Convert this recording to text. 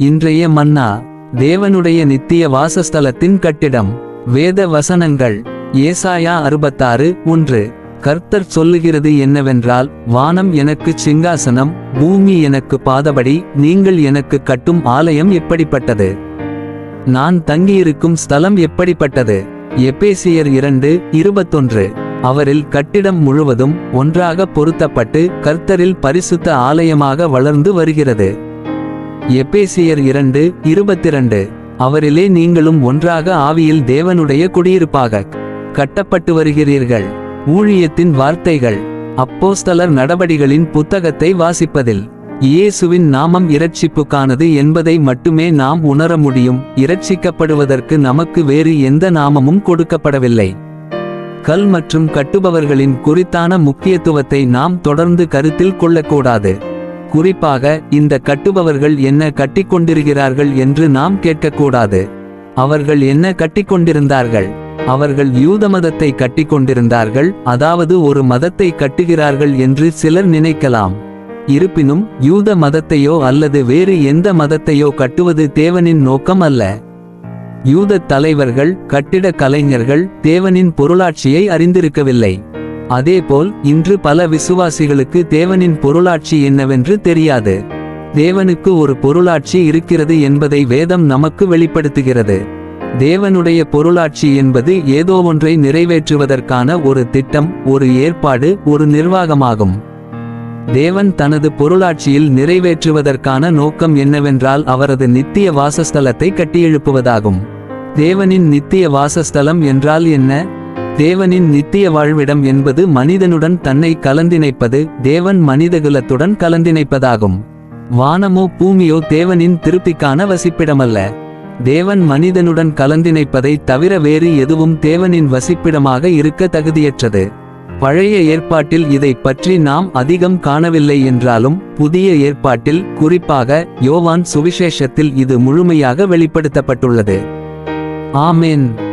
இன்றைய மன்னா தேவனுடைய நித்திய வாசஸ்தலத்தின் கட்டிடம். வேத வசனங்கள் ஏசாயா அறுபத்தாறு ஒன்று. கர்த்தர் சொல்லுகிறது என்னவென்றால் வானம் எனக்கு சிங்காசனம் பூமி எனக்கு பாதபடி நீங்கள் எனக்கு கட்டும் ஆலயம் எப்படிப்பட்டது? நான் தங்கியிருக்கும் ஸ்தலம் எப்படிப்பட்டது? எபேசியர் இரண்டு இருபத்தொன்று. அவரில் கட்டிடம் முழுவதும் ஒன்றாக பொருத்தப்பட்டு கர்த்தரில் பரிசுத்த ஆலயமாக வளர்ந்து வருகிறது. எபேசியர் இரண்டு இருபத்திரண்டு. அவரிலே நீங்களும் ஒன்றாக ஆவியில் தேவனுடைய குடியிருப்பாக கட்டப்பட்டு வருகிறீர்கள். ஊழியத்தின் வார்த்தைகள் அப்போஸ்தலர் நடபடிகளின் புத்தகத்தை வாசிப்பதில். இயேசுவின் நாமம் இரட்சிப்புக்கானது என்பதை மட்டுமே நாம் உணர முடியும். இரட்சிக்கப்படுவதற்கு நமக்கு வேறு எந்த நாமமும் கொடுக்கப்படவில்லை. கல் மற்றும் கட்டுபவர்களின் குறித்தான முக்கியத்துவத்தை நாம் தொடர்ந்து கருத்தில் கொள்ளக்கூடாது. குறிப்பாக இந்த கட்டுபவர்கள் என்ன கட்டிக்கொண்டிருக்கிறார்கள் என்று நாம் கேட்கக்கூடாது. அவர்கள் என்ன கட்டிக்கொண்டிருந்தார்கள்? அவர்கள் யூத மதத்தை கட்டிக்கொண்டிருந்தார்கள் அதாவது ஒரு மதத்தை கட்டுகிறார்கள் என்று சிலர் நினைக்கலாம். இருப்பினும் யூத மதத்தையோ அல்லது வேறு எந்த மதத்தையோ கட்டுவது தேவனின் நோக்கம் அல்ல. யூத தலைவர்கள் கட்டிட கலைஞர்கள் தேவனின் பொருளாட்சியை அறிந்திருக்கவில்லை. அதேபோல் இன்று பல விசுவாசிகளுக்கு தேவனின் பொருளாட்சி என்னவென்று தெரியாது. தேவனுக்கு ஒரு பொருளாட்சி இருக்கிறது என்பதை வேதம் நமக்கு வெளிப்படுத்துகிறது. தேவனுடைய பொருளாட்சி என்பது ஏதோ ஒன்றை நிறைவேற்றுவதற்கான ஒரு திட்டம் ஒரு ஏற்பாடு ஒரு நிர்வாகமாகும். தேவன் தனது பொருளாட்சியில் நிறைவேற்றுவதற்கான நோக்கம் என்னவென்றால் அவரது நித்திய வாசஸ்தலத்தை கட்டியெழுப்புவதாகும். தேவனின் நித்திய வாசஸ்தலம் என்றால் என்ன? தேவனின் நித்திய வாழ்விடம் என்பது மனிதனுடன் தன்னை கலந்திணைப்பது தேவன் மனிதகுலத்துடன் கலந்திணைப்பதாகும். வானமோ பூமியோ தேவனின் திருப்திக்கான வசிப்பிடமல்ல. தேவன் மனிதனுடன் கலந்திணைப்பதை தவிர வேறு எதுவும் தேவனின் வசிப்பிடமாக இருக்க தகுதியற்றது. பழைய ஏற்பாட்டில் இதை பற்றி நாம் அதிகம் காணவில்லை என்றாலும் புதிய ஏற்பாட்டில் குறிப்பாக யோவான் சுவிசேஷத்தில் இது முழுமையாக வெளிப்படுத்தப்பட்டுள்ளது. ஆமேன்.